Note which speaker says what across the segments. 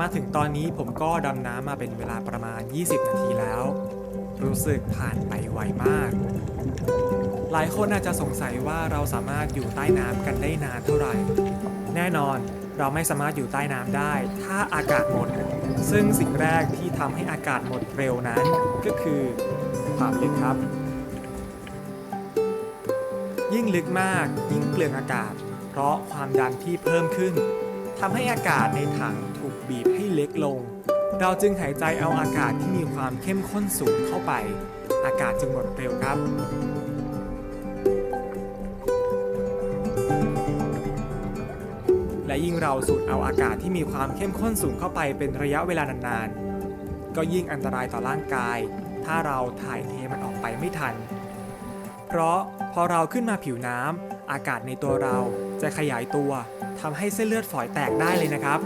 Speaker 1: มาถึงตอนนี้ผมก็ดำน้ำมาเป็นเวลาประมาณ 20 นาทีแล้ว รู้สึกผ่านไปไวมาก หลายคนอาจจะสงสัยว่าเราสามารถอยู่ใต้น้ำกันได้นานเท่าไหร่ แน่นอนเราไม่สามารถอยู่ใต้น้ำได้ ถ้าอากาศหมด ซึ่งสิ่งแรกที่ทำให้อากาศหมดเร็วนั้น ก็คือความลึกครับ ยิ่งลึกมากยิ่งเปลืองอากาศ เพราะความดันที่เพิ่มขึ้นทำให้อากาศในถัง บีบให้เล็กลง เราจึงหายใจเอาอากาศที่มีความเข้มข้นสูงเข้าไป อากาศจึงหมดเร็วครับและยิ่งเราสูดเอาอากาศที่มีความเข้มข้นสูงเข้าไปเป็นระยะเวลานานๆ ก็ยิ่งอันตรายต่อร่างกาย ถ้าเราถ่ายเทมันออกไปไม่ทัน เพราะพอเราขึ้นมาผิวน้ำ อากาศในตัวเรา จะขยายตัวทำให้เส้นเลือดฝอยแตกได้เลยนะครับ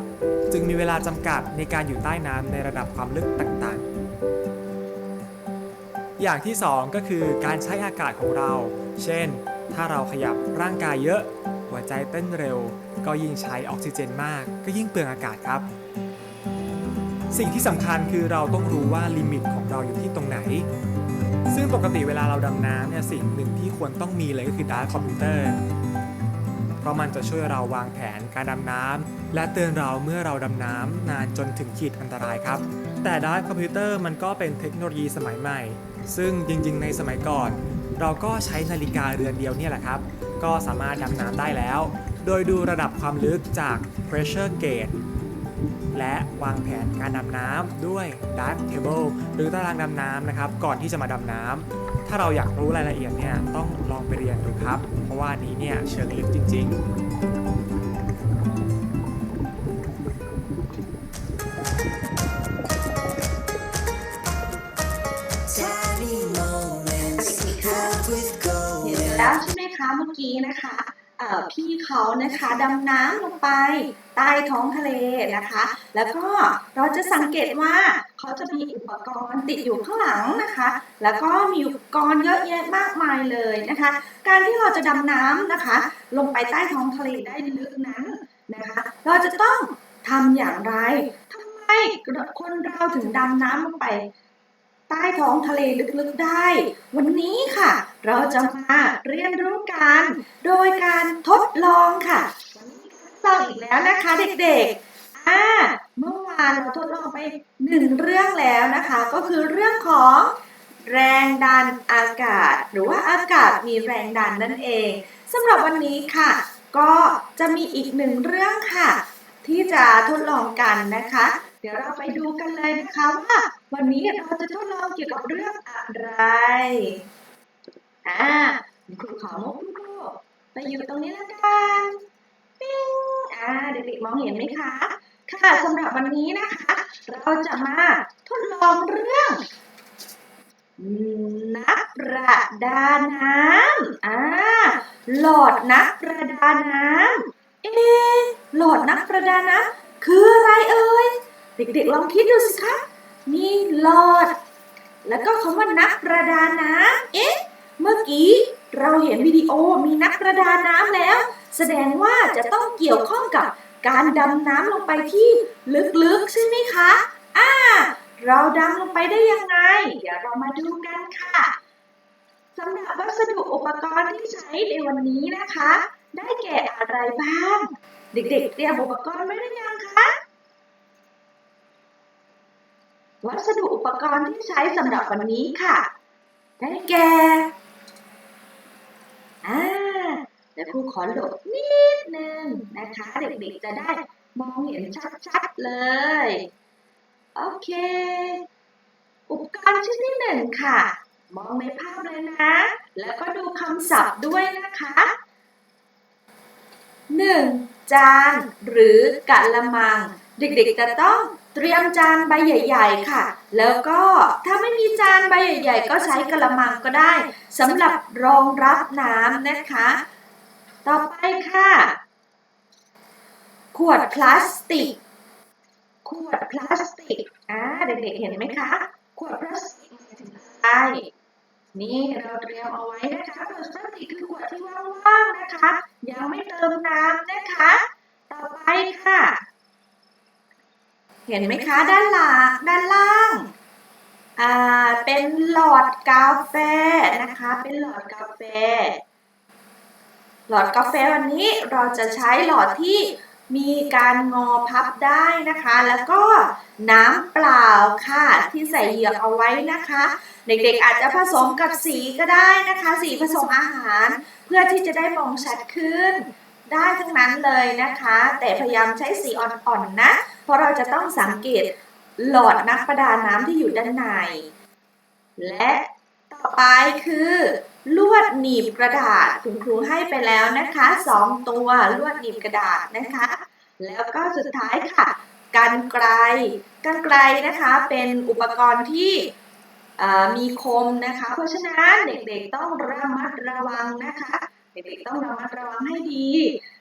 Speaker 1: จึงมีเวลาจำกัดในการอยู่ใต้น้ำในระดับความลึกต่างๆ อย่างที่ 2 ก็คือการใช้อากาศของเรา เช่น ถ้าเราขยับร่างกายเยอะ หัวใจเต้นเร็ว ก็ยิ่งใช้ออกซิเจนมาก ก็ยิ่งเปลืองอากาศครับสิ่งที่สำคัญคือเราต้องรู้ว่าลิมิตของเราอยู่ที่ตรงไหน ซึ่งปกติเวลาเราดำน้ำเนี่ยสิ่งหนึ่งที่ควรต้องมีเลยก็คือดาร์คคอมพิวเตอร์เพราะมันจะช่วยเราวางแผนการดำน้ำและเตือนเราเมื่อเราดำน้ำนานจนถึงขีดอันตรายครับ แต่ดาร์คคอมพิวเตอร์มันก็เป็นเทคโนโลยีสมัยใหม่ ซึ่งจริง ๆ ในสมัยก่อน เราก็ใช้นาฬิกาเรือนเดียวเนี่ยแหละครับ ก็สามารถดำน้ำได้แล้ว โดยดูระดับความลึกจาก pressure gauge และวางแผนการดำน้ำด้วย Dive Table หรือตารางดำน้ำนะครับ ก่อนที่จะมาดำน้ำถ้าเราอยากรู้รายละเอียดเนี่ยต้องลองไปเรียนดูครับ เพราะว่าอันนี้เนี่ยเชิงลึกจริงๆ
Speaker 2: Tiny moments filled with
Speaker 3: เห็น
Speaker 2: gold.
Speaker 3: แล้วใช่ไหมคะเมื่อกี้นะคะเอ่อ พี่เขานะคะดำน้ำลงไปใต้ท้องทะเลนะคะ แล้วก็เราจะสังเกตว่าเขาจะมีอุปกรณ์ติดอยู่ข้างหลังนะคะ แล้วก็มีอุปกรณ์เยอะแยะมากมายเลยนะคะ การที่เราจะดำน้ำนะคะ ลงไปใต้ท้องทะเลได้ลึกนั้นนะคะ เราจะต้องทำอย่างไรทำไมคนเราถึงดำน้ำลงไป ใต้ท้องทะเลลึกๆได้ วันนี้ค่ะ เราจะมาเรียนรู้กันโดยการทดลองค่ะทดลองอีกแล้วนะคะเด็กๆอ่าเมื่อวานเราทดลองไปหนึ่งเรื่องแล้วนะคะ ก็คือเรื่องของแรงดันอากาศ หรือว่าอากาศมีแรงดันนั่นเองสำหรับวันนี้ค่ะ ก็จะมีอีกหนึ่งเรื่องค่ะ ที่จะทดลองกันนะคะ เดี๋ยวเราไปดูกันเลยนะคะว่า วันนี้เราจะทดลองเกี่ยวกับเรื่องอะไร อ่าคุณครูขอมุกคุณครูไปอยู่ตรงนี้แล้วกันปิ้งอ่าเด็กๆมองเห็นไหมคะค่ะสำหรับวันนี้นะคะ เราจะมาทดลองเรื่องนักประดาน้ำอ่าหลอดนักประดาน้ำเอ๊ะหลอดนักประดาน้ำคืออะไรเอ่ยเด็กๆลองคิดดูสิคะมีหลอด แล้วก็คำว่านักประดาน้ำเอ๊ะ เมื่อกี้เราเห็นวิดีโอมีนักประดาน้ำแล้ว แสดงว่าจะต้องเกี่ยวข้องกับการดำน้ำลงไปที่ลึกๆใช่ไหมคะ อ่า เราดำลงไปได้ยังไง เดี๋ยวเรามาดูกันค่ะสำหรับวัสดุอุปกรณ์ที่ใช้ในวันนี้นะคะ ได้แก่อะไรบ้าง เด็กๆเตรียมอุปกรณ์ไว้หรือยังคะวัสดุอุปกรณ์ที่ใช้สำหรับวันนี้ค่ะ ได้แก่ อ่าเดี๋ยวครูขอหลบนิดนึงนะคะ เด็กๆจะได้มองเห็นชัดๆเลย โอเค อุปกรณ์ชิ้นที่หนึ่งค่ะ มองในภาพเลยนะ แล้วก็ดูคำศัพท์ด้วยนะคะหนึ่งจานหรือกะละมัง เด็กๆจะต้องเตรียมจานใบใหญ่ ๆ ค่ะ แล้วก็ถ้าไม่มีจานใบใหญ่ ๆ ก็ใช้กะละมังก็ได้สำหรับรองรับน้ำนะคะ ต่อไปค่ะ ขวดพลาสติก ขวดพลาสติกอ่าเด็กๆเห็นไหมคะ ขวดพลาสติกหมายถึงอะไรนี่เราเตรียมเอาไว้นะคะขวดพลาสติกคือขวดที่ว่างๆนะคะ ยังไม่เติมน้ำนะคะ ต่อไปค่ะ เห็นไหมคะด้านหลังด้านล่างอ่าเป็นหลอดกาแฟนะคะ เป็นหลอดกาแฟ หลอดกาแฟวันนี้เราจะใช้หลอดที่มีการงอพับได้นะคะ แล้วก็น้ำเปล่าค่ะที่ใส่เหยือกเอาไว้นะคะ เด็กๆอาจจะผสมกับสีก็ได้นะคะ สีผสมอาหาร เพื่อที่จะได้มองชัดขึ้น ได้ทั้งนั้นเลยนะคะ แต่พยายามใช้สีอ่อนๆนะ เพราะเราจะต้องสังเกตหลอดนักประดาน้ำที่อยู่ด้านใน และต่อไปคือ ลวดหนีบกระดาษคุณครูให้ไปแล้วนะคะสองตัวลวดหนีบกระดาษนะคะ แล้วก็สุดท้ายค่ะกันไกลกันไกลนะคะเป็นอุปกรณ์ที่มีคมนะคะ เพราะฉะนั้นเด็กๆต้องระมัดระวังนะคะ เด็กๆต้องระมัดระวังให้ดี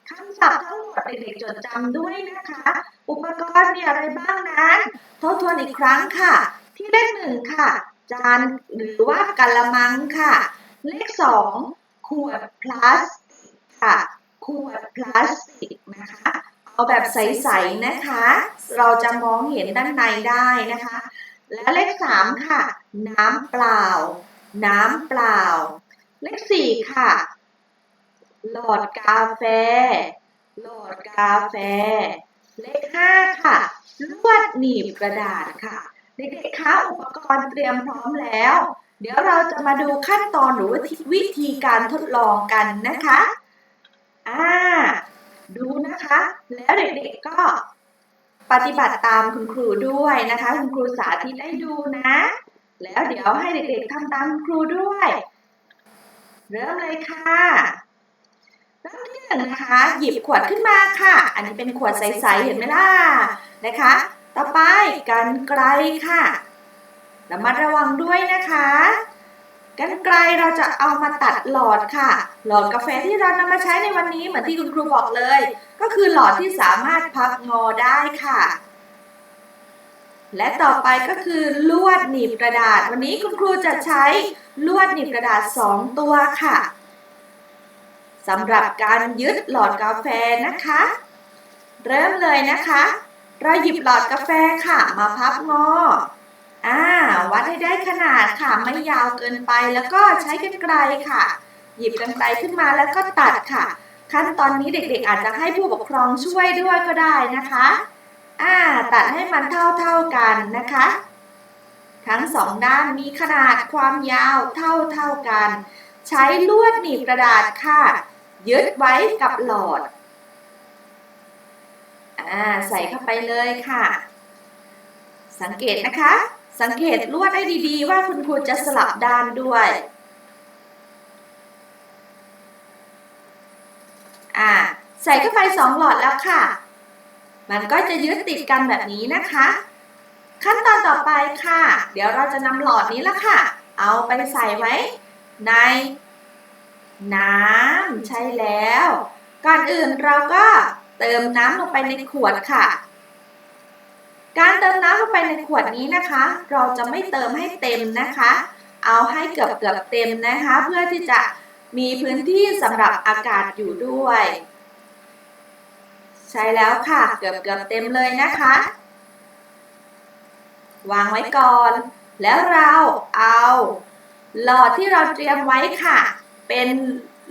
Speaker 3: คำศัพท์ทั้งหมดเด็กๆจดจำด้วยนะคะ อุปกรณ์มีอะไรบ้างนั้นทบทวนอีกครั้งค่ะ ที่เลขหนึ่งค่ะ จานหรือว่ากะละมังค่ะ เลขสองขวดพลาสติกค่ะขวดพลาสติกนะคะ เอาแบบใสๆนะคะ เราจะมองเห็นด้านในได้นะคะ และเลขสามค่ะ น้ำเปล่า น้ำเปล่า เลขสี่ค่ะ หลอดกาแฟ หลอดกาแฟ เลขห้าค่ะ ลวดหนีบกระดาษค่ะ เด็กๆคะอุปกรณ์เตรียมพร้อมแล้ว เดี๋ยวเราจะมาดูขั้นตอนหรือวิธีการทดลองกันนะคะ อ่า ดูนะคะ แล้วเด็กๆก็ปฏิบัติตามคุณครูด้วยนะคะ คุณครูสาธิตให้ดูนะ แล้วเดี๋ยวให้เด็กๆทำตามคุณครูด้วย เริ่มเลยค่ะ เริ่มที่หนึ่งนะคะ หยิบขวดขึ้นมาค่ะ อันนี้เป็นขวดใสๆเห็นไหมล่ะนะคะ ต่อไปกันไกลค่ะระมัดระวังด้วยนะคะกันไกลเราจะเอามาตัดหลอดค่ะ หลอดกาแฟที่เรานำมาใช้ในวันนี้เหมือนที่คุณครูบอกเลย ก็คือหลอดที่สามารถพับงอได้ค่ะ และต่อไปก็คือลวดหนีบกระดาษ วันนี้คุณครูจะใช้ลวดหนีบกระดาษ 2 ตัวค่ะ สำหรับการยึดหลอดกาแฟนะคะ เริ่มเลยนะคะ เราหยิบหลอดกาแฟค่ะ มาพับงออ่าวัดให้ได้ขนาดค่ะไม่ยาวเกินไปแล้วก็ใช้กรรไกรค่ะ หยิบกรรไกรขึ้นมาแล้วก็ตัดค่ะ ขั้นตอนนี้เด็กๆ อาจจะให้ผู้ปกครองช่วยด้วยก็ได้นะคะอ่าตัดให้มันเท่าๆกันนะคะ ทั้งสองด้านมีขนาดความยาวเท่าๆกัน ใช้ลวดหนีบกระดาษค่ะ ยึดไว้กับหลอดอ่าใส่เข้าไปเลยค่ะ สังเกตนะคะ สังเกตลวดให้ดีๆ ว่าคุณครูจะสลับด้านด้วยอ่าใส่เข้าไปสองหลอดแล้วค่ะ มันก็จะยึดติดกันแบบนี้นะคะ ขั้นตอนต่อไปค่ะ เดี๋ยวเราจะนำหลอดนี้ละค่ะ เอาไปใส่ไว้ใน น้ำใช่แล้ว ก่อนอื่นเราก็เติมน้ำลงไปในขวดค่ะ การเติมน้ำลงไปในขวดนี้นะคะ เราจะไม่เติมให้เต็มนะคะ เอาให้เกือบเกือบๆเต็มนะคะ เพื่อที่จะมีพื้นที่สำหรับอากาศอยู่ด้วย ใช่แล้วค่ะ เกือบเกือบๆเต็มเลยนะคะ วางไว้ก่อน แล้วเราเอา หลอดที่เราเตรียมไว้ค่ะ เป็น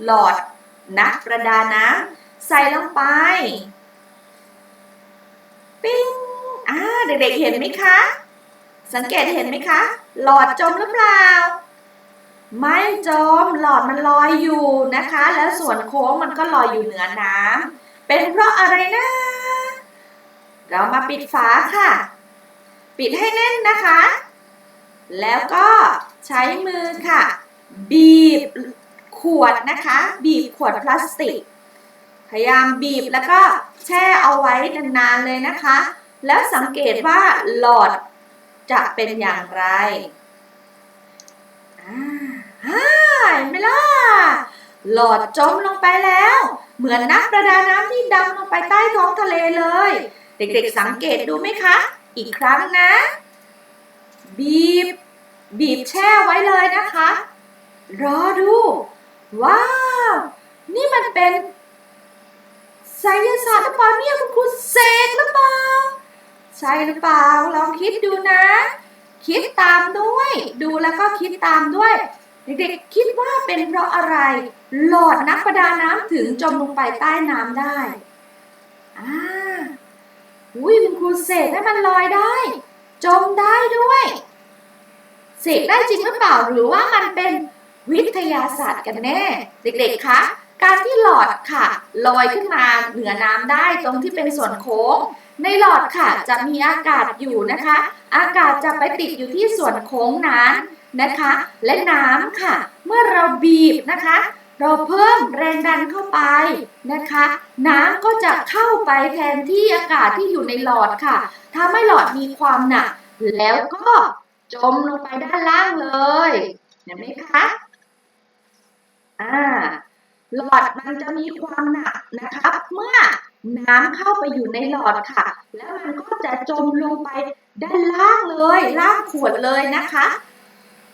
Speaker 3: หลอดนักประดาน้ำใส่ลงไป ปิ้งอ่าเด็กๆเห็นไหมคะ สังเกตเห็นไหมคะ หลอดจมหรือเปล่า ไม่จมหลอดมันลอยอยู่นะคะ แล้วส่วนโค้งมันก็ลอยอยู่เหนือน้ำเป็นเพราะอะไรนะ เรามาปิดฝาค่ะ ปิดให้แน่นนะคะ แล้วก็ใช้มือค่ะ บีบ ขวดนะคะ บีบขวดพลาสติก พยายามบีบแล้วก็แช่เอาไว้นานๆเลยนะคะ แล้วสังเกตว่าหลอดจะเป็นอย่างไรอ่าอ่าเห็นไหมล่ะ หลอดจมลงไปแล้ว เหมือนนักประดาน้ำที่ดำลงไปใต้ท้องทะเลเลย เด็กๆสังเกตดูไหมคะ อีกครั้งนะ บีบ บีบแช่ไว้เลยนะคะ รอดู ว้าว นี่มันเป็นไสยศาสตร์หรือเปล่าเนี่ยคุณครูเสกหรือเปล่าใช่ช่หรือเปล่า ลองคิดดูนะ คิดตามด้วย ดูแล้วก็คิดตามด้วย เด็กๆคิดว่าเป็นเพราะอะไร หลอดนักประดาน้ำถึงจมลงไปใต้น้ำได้ อ่าอุ้ยคุณครูเสกให้มันลอยได้ จมได้ด้วย เสกได้จริงหรือเปล่าหรือว่ามันเป็น วิทยาศาสตร์กันแน่ เด็กๆ คะ การที่หลอดค่ะลอยขึ้นมาเหนือน้ำได้ตรงที่เป็นส่วนโค้ง ในหลอดค่ะจะมีอากาศอยู่นะคะ อากาศจะไปติดอยู่ที่ส่วนโค้งนั้นนะคะ และน้ำค่ะ เมื่อเราบีบนะคะ เราเพิ่มแรงดันเข้าไปนะคะ น้ำก็จะเข้าไปแทนที่อากาศที่อยู่ในหลอดค่ะทำให้หลอดมีความหนักแล้วก็จมลงไปด้านล่างเลย เห็นไหมคะ อ่าหลอดมันจะมีความหนักนะคะเมื่อน้ำเข้าไปอยู่ในหลอดค่ะ แล้วมันก็จะจมลงไปด้านล่างเลยล่างขวดเลยนะคะ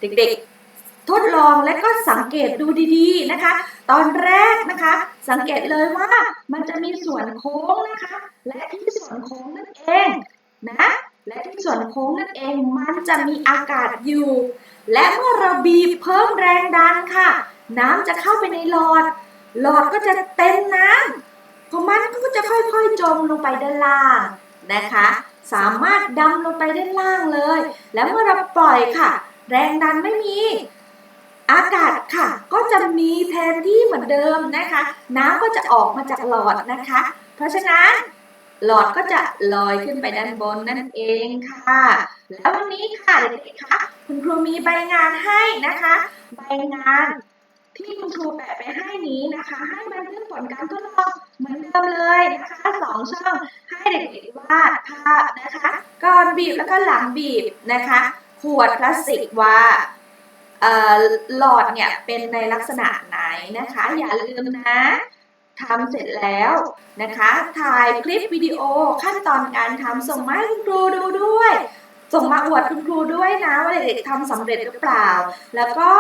Speaker 3: เด็กๆ ทดลองและก็สังเกตดูดีๆนะคะ ตอนแรกนะคะ สังเกตเลยว่ามันจะมีส่วนโค้งนะคะ และที่ส่วนโค้งนั่นเองนะและที่ส่วนโค้งนั่นเองมันจะมีอากาศอยู่ และเมื่อเราบีบเพิ่มแรงดันค่ะ น้ำจะเข้าไปในหลอด หลอดก็จะเต็มน้ำพอมันก็จะค่อยๆจมลงไปด้านล่างนะคะ สามารถดำลงไปด้านล่างเลย แล้วเมื่อเราปล่อยค่ะ แรงดันไม่มี อากาศค่ะ ก็จะมีแทนที่เหมือนเดิมนะคะ น้ำก็จะออกมาจากหลอดนะคะ เพราะฉะนั้นหลอดก็จะลอยขึ้นไปด้านบนนั่นเองค่ะ แล้ววันนี้ค่ะเด็กๆคะคุณครูมีใบงานให้นะคะ ใบงาน ที่คุณครูแปะไปให้นี้นะคะ ให้บันทึกผลการทดลองเหมือนเดิมเลยนะคะสองช่องให้เด็กๆวาดภาพนะคะก่อนบีบแล้วก็หลังบีบนะคะ ขวดพลาสติกว่าหลอดเนี่ยเป็นในลักษณะไหนนะคะ อย่าลืมนะทำเสร็จแล้วนะคะ ถ่ายคลิปวิดีโอขั้นตอนการทำส่งมาให้คุณครูดูด้วย ส่งมาอวดคุณครูด้วยนะว่าเด็กๆทำสำเร็จหรือเปล่า แล้วก็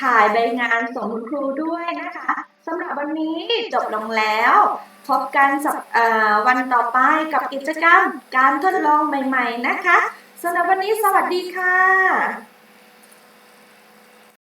Speaker 3: ถ่ายใบงานส่งคุณครูด้วยนะคะสำหรับวันนี้จบลงแล้ว พบกันสัปวันต่อไปกับกิจกรรม การทดลองใหม่ ๆ นะคะสำหรับวันนี้สวัสดีค่ะ